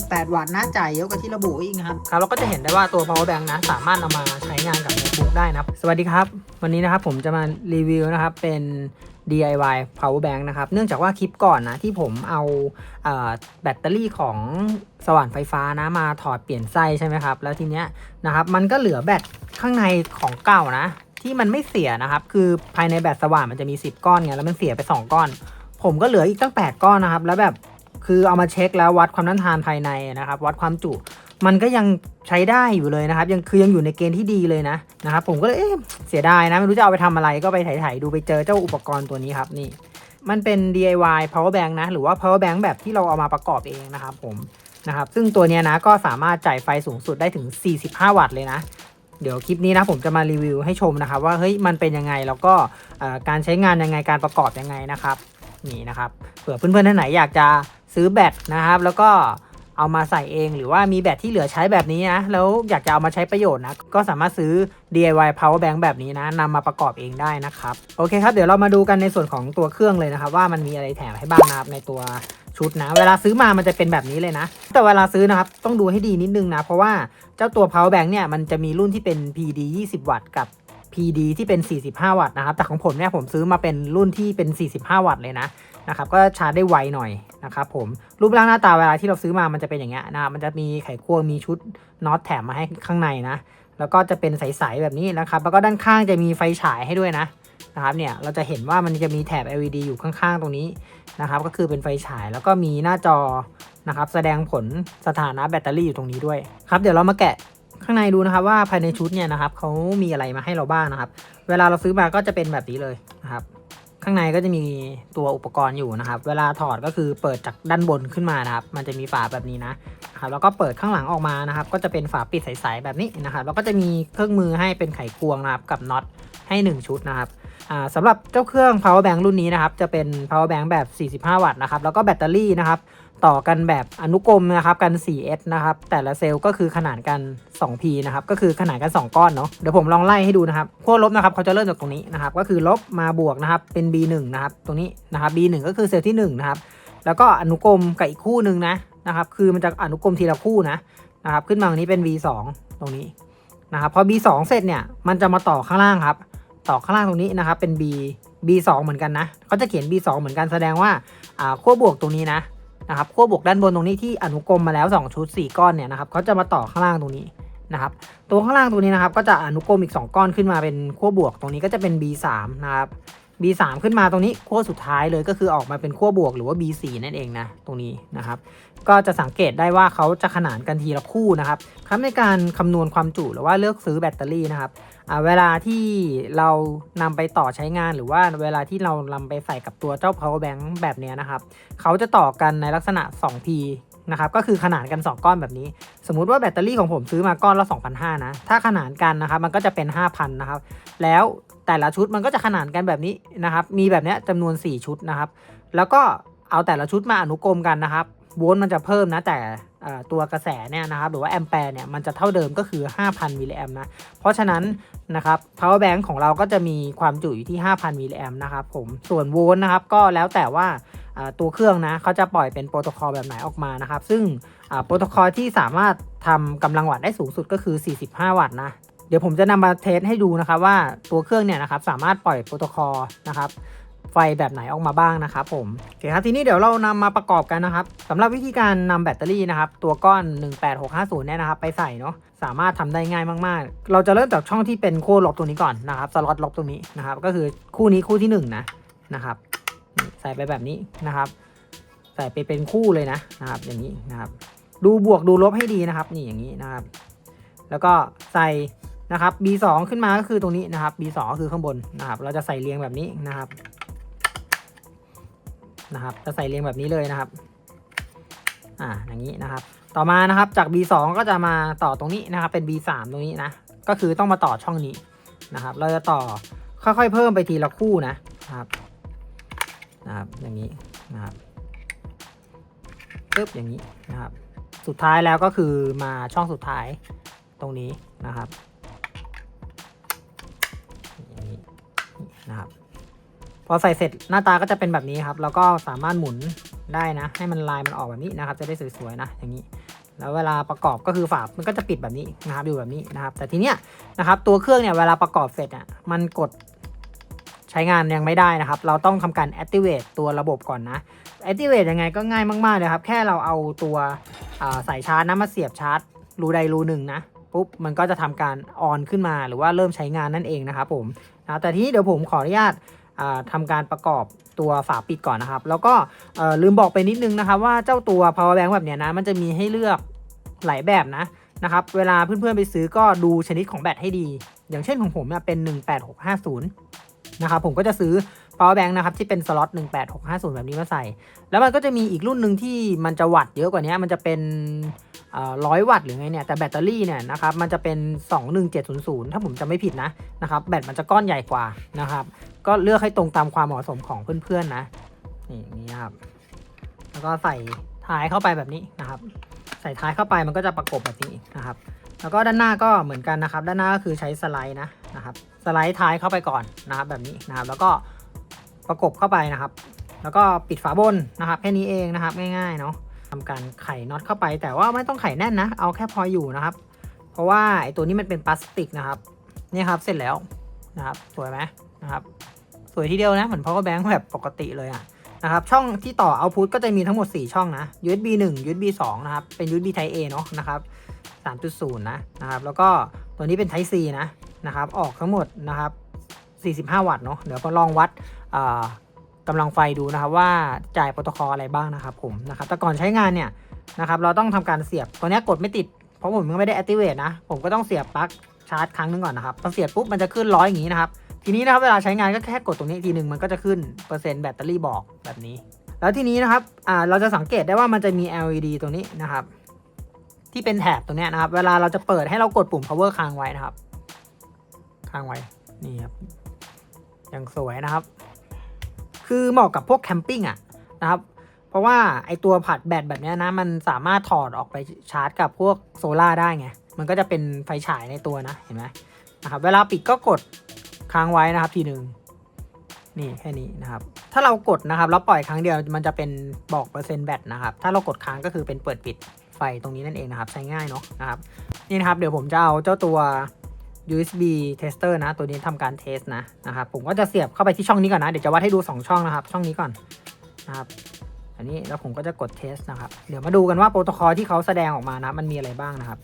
48 วัตต์นะจ่ายเยอะกว่าที่ระบุอีกนะครับครับเราก็จะเห็นได้ว่าตัว power bank นะ สามารถนำมาใช้งานกับ notebook ได้นะครับ สวัสดีครับ วันนี้นะครับผมจะมารีวิวนะครับเป็น DIY power bank นะครับ เนื่องจากว่าคลิปก่อนนะที่ผมเอาเอ่อแบตเตอรี่ของสว่านไฟฟ้านะมาถอดเปลี่ยนไส้ใช่ไหมครับ แล้วทีเนี้ยนะครับมันก็เหลือแบตข้างในของเก่านะ ที่มันไม่เสียนะครับ คือภายในแบตสว่านมันจะมี 10 ก้อนไงแล้วมันเสียไป 2 ก้อน ผมก็เหลืออีกตั้ง 8 ก้อนนะครับ แล้วแบบ คือเอามาเช็คแล้ววัดความต้านทานภายในนะครับ วัดความจุ มันก็ยังใช้ได้อยู่เลยนะครับ ยังคือยังอยู่ในเกณฑ์ที่ดีเลยนะนะครับ ผมก็เลยเอ๊ะเสียดายนะไม่รู้จะเอาไปทำอะไรก็ไปถ่ายๆดูไปเจอเจ้าอุปกรณ์ตัวนี้ครับนี่ มันเป็น DIY power bank นะ หรือว่า power bank แบบที่เราเอามาประกอบเองนะครับ ผมนะครับ ซึ่งตัวเนี้ยนะก็สามารถจ่ายไฟสูงสุดได้ถึง 45 วัตต์เลยนะเดี๋ยวคลิปนี้นะผมจะมารีวิวให้ชมนะครับ ว่าเฮ้ยมันเป็นยังไงแล้วก็การใช้งานยังไงการประกอบยังไงนะครับนี่นะครับเผื่อเพื่อนๆท่านไหนอยากจะ ซื้อแบตนะครับ แล้วก็เอามาใส่เองหรือว่ามีแบตที่เหลือใช้แบบนี้นะ แล้วอยากจะเอามาใช้ประโยชน์นะ ก็สามารถซื้อ DIY power bank แบบนี้นะนำมาประกอบเองได้นะครับ โอเคครับ เดี๋ยวเรามาดูกันในส่วนของตัวเครื่องเลยนะครับ ว่ามันมีอะไรแถมให้บ้างนะครับในตัวชุดนะ เวลาซื้อมามันจะเป็นแบบนี้เลยนะ แต่เวลาซื้อนะครับ ต้องดูให้ดีนิดนึงนะ เพราะว่าเจ้าตัว power bank เนี่ยมันจะมีรุ่นที่เป็น PD 20 วัตต์กับ PD ที่เป็น 45 วัตต์นะครับ แต่ของผมเนี่ยผมซื้อมาเป็นรุ่นที่เป็น 45 วัตต์เลยนะ นะครับก็ชาร์จได้ไวหน่อยนะครับผมรูปร่างหน้าตาเวลาที่เราซื้อมามันจะเป็นอย่างเงี้ยนะครับมันจะมีไขควงมีชุดน็อตแถมมาให้ข้างในนะ แล้วก็จะเป็นใสๆแบบนี้นะครับแล้วก็ด้านข้างจะมีไฟฉายให้ด้วยนะนะครับเนี่ยเราจะเห็นว่ามันจะมีแถบ LED อยู่ข้างๆตรงนี้นะครับก็คือเป็นไฟฉายแล้วก็มีหน้าจอนะครับแสดงผลสถานะแบตเตอรี่อยู่ตรงนี้ด้วยครับเดี๋ยวเรามาแกะข้างในดูนะครับว่าภายในชุดเนี่ยนะครับเขามีอะไรมาให้เราบ้างนะครับ เวลาเราซื้อมาก็จะเป็นแบบนี้เลยนะครับ ข้างในก็จะมีตัวอุปกรณ์อยู่นะครับ เวลาถอดก็คือเปิดจากด้านบนขึ้นมานะครับ มันจะมีฝาแบบนี้นะครับ แล้วก็เปิดข้างหลังออกมานะครับ ก็จะเป็นฝาปิดใสๆแบบนี้นะครับ แล้วก็จะมีเครื่องมือให้เป็นไขควงนะครับกับน็อตให้ 1 ชุดนะครับอ่าสำหรับเจ้าเครื่อง power bank รุ่นนี้นะครับ จะเป็น power bank แบบ 45 วัตต์นะครับ แล้วก็แบตเตอรี่นะครับ ต่อกันแบบอนุกรมนะครับกัน 4S นะครับ แต่ละเซลล์ก็คือขนานกัน 2P นะครับ ก็คือขนานกัน 2 ก้อนเนาะ เดี๋ยวผมลองไล่ให้ดูนะครับขั้วลบนะครับเขาจะเริ่มจากตรงนี้นะครับ ก็คือลบมาบวกนะครับเป็น B1 นะครับ ตรงนี้นะครับ B1 ก็คือเซลล์ที่1นะครับ แล้วก็อนุกรมกับอีกคู่หนึ่งนะนะครับ คือมันจะอนุกรมทีละคู่นะนะครับ ขึ้นมาตรงนี้เป็น V2 ตรงนี้นะครับพอ B2 เสร็จเนี่ยมันจะมาต่อข้างล่างครับ ต่อข้างล่างตรงนี้นะครับเป็น B B2 เหมือนกันนะเขาจะเขียน B2 เหมือนกันแสดงว่าอ่าขั้วบวกตรงนี้นะ นะครับขั้วบวกด้านบนตรงนี้ที่อนุกรมมาแล้ว 2 ชุด 4 ก้อนเนี่ยนะครับเขาจะมาต่อข้างล่างตรงนี้นะครับตัวข้างล่างตรงนี้นะครับก็จะอนุกรมอีก 2 ก้อนขึ้นมาเป็นขั้วบวกตรงนี้ก็จะเป็น B3 นะครับ B3 ขึ้นมาตรงนี้ขั้วสุดท้ายเลยก็คือออกมาเป็นขั้วบวกหรือว่า B4 นั่นเองนะตรงนี้นะครับ ก็จะสังเกตได้ว่าเขาจะขนานกันทีละคู่นะครับครับในการคำนวณความจุหรือว่าเลือกซื้อแบตเตอรี่นะครับอ่าเวลาที่เรานำไปต่อใช้งานหรือว่าเวลาที่เรานำไปใส่กับตัวเจ้า power bank แบบนี้นะครับ เขาจะต่อกันในลักษณะ 2P นะครับก็คือขนานกัน 2 ก้อนแบบนี้ สมมุติว่าแบตเตอรี่ของผมซื้อมาก้อนละ2,500นะถ้าขนานกันนะครับมันก็จะเป็น 5,000นะครับแล้วแต่ละชุดมันก็จะขนานกันแบบนี้นะครับมีแบบนี้จำนวน 4 ชุดนะครับแล้วก็เอาแต่ละชุดมาอนุกรมกันนะครับโวลต์มันจะเพิ่มนะแต่ตัวกระแสเนี่ยนะครับหรือว่าแอมแปร์เนี่ยมันจะเท่าเดิมก็คือ 5,000มิลลิแอมนะเพราะฉะนั้นนะครับ power bank ของเราก็จะมีความจุอยู่ที่ 5,000มิลลิแอมนะครับผมส่วนโวลต์นะครับก็แล้วแต่ว่า ตัวเครื่องนะเขาจะปล่อยเป็นโปรโตคอลแบบไหนออกมานะครับ ซึ่งโปรโตคอลที่สามารถทำกำลังวัตต์ได้สูงสุดก็คือ 45 วัตต์นะเดี๋ยวผมจะนำมาเทสให้ดูนะครับว่าตัวเครื่องเนี่ยนะครับสามารถปล่อยโปรโตคอลนะครับไฟแบบไหนออกมาบ้างนะครับผมโอเคครับทีนี้เดี๋ยวเรานำมาประกอบกันนะครับสำหรับวิธีการนำแบตเตอรี่นะครับ ตัวก้อน 18650 เนี่ยนะครับ ไปใส่เนาะสามารถทำได้ง่ายมากๆ เราจะเริ่มจากช่องที่เป็นขั้วลบตรงนี้ก่อนนะครับสล็อตลบตรงนี้นะครับ ก็คือคู่นี้คู่ที่1นงนะนะครับ ใส่ไปแบบนี้นะครับ ใส่ไปเป็นคู่เลยนะนะครับ อย่างนี้นะครับ ดูบวกดูลบให้ดีนะครับ นี่อย่างนี้นะครับ แล้วก็ใส่นะครับ B2 ขึ้นมาก็คือตรงนี้นะครับ B2 ก็คือข้างบนนะครับ เราจะใส่เรียงแบบนี้นะครับนะครับ จะใส่เรียงแบบนี้เลยนะครับ อ่า อย่างนี้นะครับ ต่อมานะครับ จาก B2 ก็จะมาต่อตรงนี้นะครับ เป็น B3 ตรงนี้นะ ก็คือต้องมาต่อช่องนี้นะครับ เราจะต่อค่อยๆเพิ่มไปทีละคู่นะนะครับ นะครับอย่างนี้นะครับปึ๊บอย่างนี้นะครับสุดท้ายแล้วก็คือมาช่องสุดท้ายตรงนี้นะครับอย่างนี้นะครับพพอใส่เสร็จหน้าตาก็จะเป็นแบบนี้ครับ แล้วก็สามารถหมุนได้นะ ให้มันลายมันออกแบบนี้นะครับ จะได้สวยๆนะอย่างนี้แล้วเวลาประกอบก็คือฝามันก็จะปิดแบบนี้นะครับอยู่แบบนี้นะครับ แต่ทีเนี้ยนะครับตัวเครื่องเนี่ยเวลาประกอบเสร็จอะมันกด ใช้งานยังไม่ได้นะครับ เราต้องทำการ activate ตัวระบบก่อนนะ activate ยังไงก็ง่ายมากๆเลยครับ แค่เราเอาตัวสายชาร์จนะมาเสียบชาร์จรูใดรูหนึ่งนะปุ๊บมันก็จะทำการออนขึ้นมาหรือว่าเริ่มใช้งานนั่นเองนะครับผมนะแต่ทีนี้เดี๋ยวผมขออนุญาตอ่าทำการประกอบตัวฝาปิดก่อนนะครับ แล้วก็ลืมบอกไปนิดนึงนะครับ ว่าเจ้าตัว power bank แบบเนี้ยนะ มันจะมีให้เลือกหลายแบบนะนะครับ เวลาเพื่อนๆไปซื้อก็ดูชนิดของแบตให้ดี อย่างเช่นของผมเนี่ยเป็น 18650 นะครับผมก็จะซื้อ power bank นะครับที่เป็นสล็อต18650 แบบนี้มาใส่ แล้วมันก็จะมีอีกรุ่นหนึ่งที่มันจะวัตต์เยอะกว่านี้มันจะเป็นร้อยวัตต์หรือไงเนี่ยแต่แบตเตอรี่เนี่ยนะครับมันจะเป็น 21700 ถ้าผมจำไม่ผิดนะนะครับแบตมันจะก้อนใหญ่กว่านะครับก็เลือกให้ตรงตามความเหมาะสมของเพื่อนๆนะนี่นี้ครับแล้วก็ใส่ท้ายเข้าไปแบบนี้นะครับ ใส่ท้ายเข้าไปมันก็จะประกบแบบนี้นะครับ แล้วก็ด้านหน้าก็เหมือนกันนะครับ ด้านหน้าก็คือใช้สไลด์นะนะครับ สไลด์ท้ายเข้าไปก่อนนะครับแบบนี้นะครับ แล้วก็ประกบเข้าไปนะครับ แล้วก็ปิดฝาบนนะครับแค่นี้เองนะครับง่ายๆเนาะทำการไขน็อตเข้าไป แต่ว่าไม่ต้องไขแน่นนะ เอาแค่พออยู่นะครับ เพราะว่าไอตัวนี้มันเป็นพลาสติกนะครับนี่ครับเสร็จแล้วนะครับสวยไหมนะครับสวยทีเดียวนะเหมือน power bank แบบปกติเลยอะนะครับช่องที่ต่อ output ก็จะมีทั้งหมด 4 ช่องนะ USB 1 USB 2 นะครับ เป็น USB Type A เนาะนะครับ3.0 นะนะครับ แล้วก็ ตัวนี้เป็น Type C นะนะครับ ออกทั้งหมดนะครับ 45 วัตต์เนาะเดี๋ยวก็ลองวัดอ่ากำลังไฟดูนะครับว่าจ่ายโปรโตคอลอะไรบ้างนะครับผมนะครับแต่ก่อนใช้งานเนี่ยนะครับเราต้องทำการเสียบตัวนี้กดไม่ติด เพราะผมยังไม่ได้ activate นะ ผมก็ต้องเสียบปลั๊กชาร์จครั้งหนึงก่อนนะครับพอเสียบปุ๊บมันจะขึ้นร้อยอย่างนี้นะครับ ทีนี้นะครับเวลาใช้งานก็แค่กดตรงนี้ทีหนึ่งมันก็จะขึ้นเปอร์เซ็นต์แบตเตอรี่บอกแบบนี้ แล้วทีนี้นะครับเราจะสังเกตได้ว่ามันจะมี LED ตรงนี้นะครับ ที่เป็นแถบตรงนี้นะครับ เวลาเราจะเปิดให้เรากดปุ่ม power ค้างไว้นะครับ ค้างไว้ นี่ครับยังสวยนะครับ คือเหมาะกับพวกแคมปิ้งอะนะครับ เพราะว่าไอตัวผัดแบตแบบนี้นะ มันสามารถถอดออกไปชาร์จกับพวกโซล่าได้ไง มันก็จะเป็นไฟฉายในตัวนะ เห็นไหมนะครับ เวลาปิดก็กดค้างไว้นะครับทีหนึ่งนี่แค่นี้นะครับ ถ้าเรากดนะครับแล้วปล่อยครั้งเดียวมันจะเป็นบอกเปอร์เซ็นต์แบตนะครับ ถ้าเรากดค้างก็คือเป็นเปิดปิด ไฟตรงนี้นั่นเองนะครับ ใช้ง่ายเนาะนะครับนี่นะครับเดี๋ยวผมจะเอาเจ้าตัว USB tester นะ ตัวนี้ทำการเทสนะนะครับผมก็จะเสียบเข้าไปที่ช่องนี้ก่อนนะ เดี๋ยวจะวัดให้ดู 2 ช่องนะครับ ช่องนี้ก่อนนะครับอันนี้แล้วผมก็จะกดเทสนะครับเดี๋ยวมาดูกันว่าโปรโตคอลที่เขาแสดงออกมานะมันมีอะไรบ้างนะครับ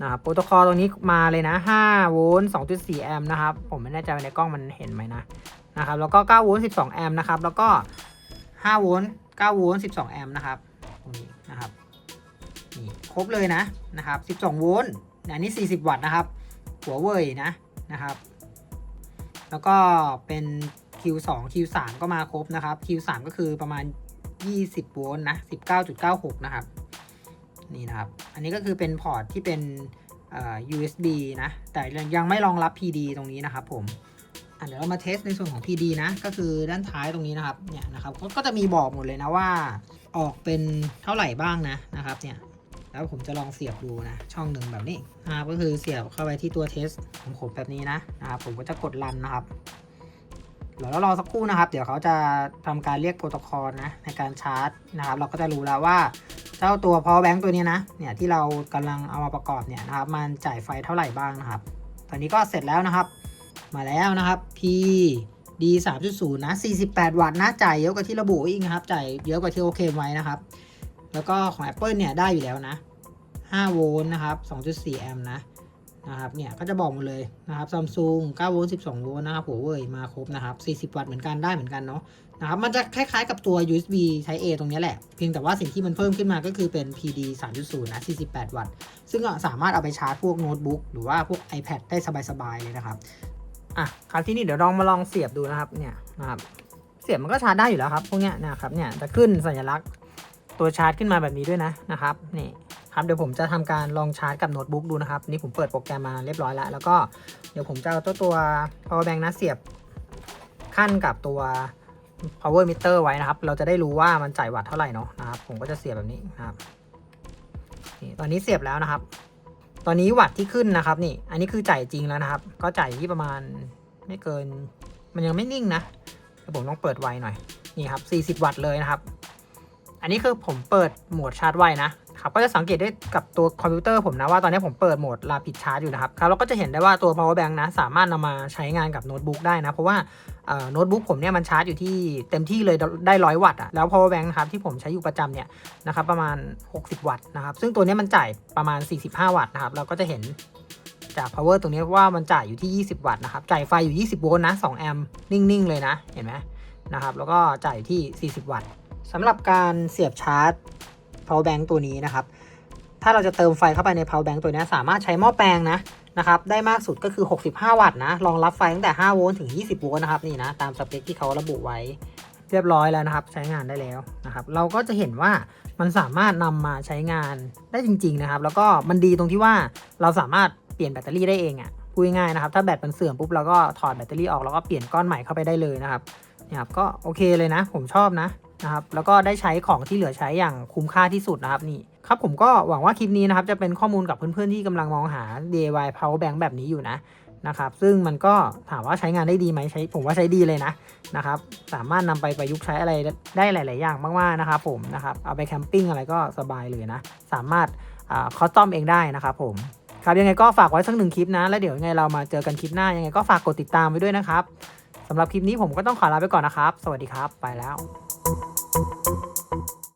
นะครับโปรโตคอลตรงนี้มาเลยนะ5โวลต์2.4 แอมป์นะครับ ผมไม่แน่ใจว่าในกล้องมันเห็นไหมนะนะครับแล้วก็9โวลต์12 แอมป์นะครับแล้วก็5โวลต์9โวลต์12 แอมป์นะครับ ตรงนี้นะครับนี่ครบเลยนะนะครับ 12 โวลต์อันนี้ 40 วัตต์นะครับ หัวเว่ยนะนะครับ แล้วก็เป็น Q2 Q3 ก็มาครบนะครับ Q3 ก็คือประมาณ 20 โวลต์นะ19.96 นะครับ นี่นะครับ อันนี้ก็คือเป็นพอร์ตที่เป็น USB นะ แต่ยังไม่รองรับ PD ตรงนี้นะครับผมเดี๋ยวเรามาเทสในส่วนของ PD นะ ก็คือด้านท้ายตรงนี้นะครับ เนี่ยนะครับ ก็จะมีบอกหมดเลยนะว่า ออกเป็นเท่าไหร่บ้างนะนะครับเนี่ยแล้วผมจะลองเสียบดูนะช่องหนึ่งแบบนี้นะครับก็คือเสียบเข้าไปที่ตัวเทสของผมแบบนี้นะนะครับผมก็จะกดรันนะครับเดี๋ยวเรารอสักครู่นะครับ เดี๋ยวเขาจะทำการเรียกโปรโตคอลนะในการชาร์จนะครับ เราก็จะรู้แล้วว่าเจ้าตัว power bank ตัวนี้นะเนี่ยที่เรากำลังเอามาประกอบเนี่ยนะครับ มันจ่ายไฟเท่าไหร่บ้างนะครับ ตอนนี้ก็เสร็จแล้วนะครับ มาแล้วนะครับ P D 3.0นะ 48 วัตต์นะ จ่ายเยอะกว่าที่ระบุอีกนะครับ จ่ายเยอะกว่าที่โอเคไว้นะครับ แล้วก็ของ Apple เนี่ยได้อยู่แล้วนะ 5 โวลต์นะครับ 2.4 แอมป์นะ นะครับ เนี่ยก็จะบอกหมดเลยนะครับ Samsung 9โวลต์12 โวลต์นะครับหัวเว่ยมาครบนะครับ 40 วัตต์เหมือนกันได้เหมือนกันเนาะ นะครับ มันจะคล้ายๆกับตัว USB Type A ตรงนี้แหละ เพียงแต่ว่าสิ่งที่มันเพิ่มขึ้นมาก็คือเป็น PD 3.0 นะ 48 วัตต์ ซึ่งสามารถเอาไปชาร์จพวกโน้ตบุ๊กหรือว่าพวก iPad ได้สบายๆเลยนะครับ อะคราวที่นี่เดี๋ยวลองมาลองเสียบดูนะครับเนี่ยนะครับเสียบมันก็ชาร์จได้อยู่แล้วครับพวกเนี้ยนะครับเนี่ยจะขึ้นสัญลักษณ์ตัวชาร์จขึ้นมาแบบนี้ด้วยนะนะครับนี่ครับเดี๋ยวผมจะทำการลองชาร์จกับโน้ตบุ๊กดูนะครับนี่ผมเปิดโปรแกรมมาเรียบร้อยแล้ว แล้วก็เดี๋ยวผมจะเอาตัวตัว power bank นะเสียบขั้นกับตัว power meter ไว้นะครับ เราจะได้รู้ว่ามันจ่ายวัตต์เท่าไหร่เนาะนะครับ ผมก็จะเสียบแบบนี้นะครับนี่ตอนนี้เสียบแล้วนะครับ ตอนนี้วัตต์ที่ขึ้นนะครับนี่ อันนี้คือจ่ายจริงแล้วนะครับ ก็จ่ายที่ประมาณไม่เกิน มันยังไม่นิ่งนะเดี๋ยวผมต้องเปิดไวหน่อย นี่ครับ 40 วัตต์เลยนะครับ อันนี้คือผมเปิดโหมดชาร์จไวนะ ครับก็จะสังเกตได้กับตัวคอมพิวเตอร์ผมนะว่าตอนนี้ผมเปิดโหมด Rapid Charge อยู่นะครับครับเราก็จะเห็นได้ว่าตัว power bank นะสามารถนำมาใช้งานกับโน้ตบุ๊กได้นะ เพราะว่าโน้ตบุ๊กผมเนี่ยมันชาร์จอยู่ที่เต็มที่เลยได้ร้อยวัตต์อะแล้ว power bank นะครับที่ผมใช้อยู่ประจำเนี่ยนะครับประมาณ 60 วัตต์นะครับซึ่งตัวนี้มันจ่ายประมาณ 45 วัตต์นะครับเราก็จะเห็นจาก power ตรงนี้ว่ามันจ่ายอยู่ที่ 20 วัตต์นะครับจ่ายไฟอยู่ 20 โวลต์นะ2แอมป์นิ่งๆ เลยนะเห็นไหมนะครับแล้วก็จ่ายที่ 40 วัตต์สำหรับการเสียบชาร์จ power bank ตัวนี้นะครับ ถ้าเราจะเติมไฟเข้าไปใน power bank ตัวนี้สามารถใช้หม้อแปลงนะนะครับ ได้มากสุดก็คือ 65 วัตต์นะ รองรับไฟตั้งแต่ 5 โวลต์ถึง 20 โวลต์นะครับ นี่นะ ตามสเปคที่เขาระบุไว้ เรียบร้อยแล้วนะครับ ใช้งานได้แล้วนะครับ เราก็จะเห็นว่ามันสามารถนำมาใช้งานได้จริง ๆ นะครับ แล้วก็มันดีตรงที่ว่าเราสามารถเปลี่ยนแบตเตอรี่ได้เองอะ่ะพูดง่ายๆนะครับ ถ้าแบตมันเสื่อมปุ๊บเราก็ถอดแบตเตอรี่ออกแล้วก็เปลี่ยนก้อนใหม่เข้าไปได้เลยนะครับเนี่ยครับก็โอเคเลยนะ ผมชอบนะ นะครับแล้วก็ได้ใช้ของที่เหลือใช้อย่างคุ้มค่าที่สุดนะครับนี่ครับผมก็หวังว่าคลิปนี้นะครับจะเป็นข้อมูลกับเพื่อนๆที่กำลังมองหา DIY power bank แบบนี้อยู่นะนะครับซึ่งมันก็ถามว่าใช้งานได้ดีไหมใช้ผมว่าใช้ดีเลยนะนะครับสามารถนำไปประยุกต์ใช้อะไรได้หลาย ๆ อย่างมากๆนะครับผมนะครับเอาไปแคมปิ้งอะไรก็สบายเลยนะ สามารถคอสตอมเองได้นะครับผมครับยังไงก็ฝากไว้สักหนึ่งคลิปนะ แล้วเดี๋ยวยังไงเรามาเจอกันคลิปหน้ายังไงก็ฝากกดติดตามไว้ด้วยนะครับสำหรับคลิปนี้ผมก็ต้องขอลาไปก่อนนะครับ สวัสดีครับ ไปแล้ว